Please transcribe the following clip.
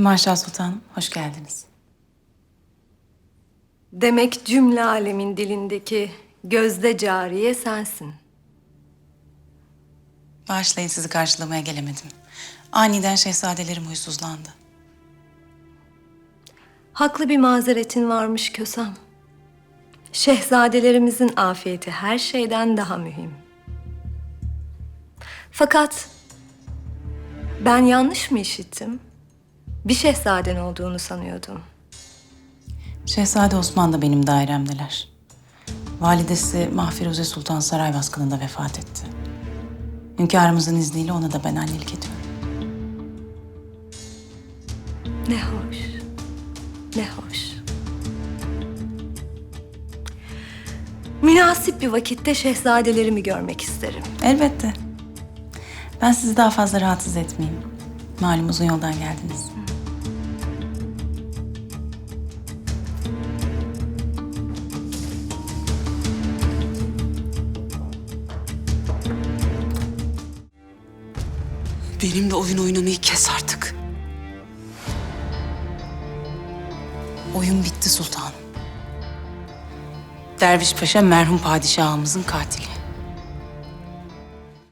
Hümaşa Sultanım, hoş geldiniz. Demek cümle alemin dilindeki gözde cariye sensin. Bağışlayın sizi karşılamaya gelemedim. Aniden şehzadelerim huysuzlandı. Haklı bir mazeretin varmış Kösem. Şehzadelerimizin afiyeti her şeyden daha mühim. Fakat ben yanlış mı işittim? Bir şehzaden olduğunu sanıyordum. Şehzade Osman da benim dairemdeler. Validesi Mahfiruze Sultan saray baskınında vefat etti. Hünkârımızın izniyle ona da ben annelik ediyorum. Ne hoş, ne hoş. Münasip bir vakitte şehzadelerimi görmek isterim. Elbette. Ben sizi daha fazla rahatsız etmeyeyim. Malum uzun yoldan geldiniz. Benimle oyun oynamayı kes artık. Oyun bitti sultanım. Derviş Paşa merhum padişahımızın katili.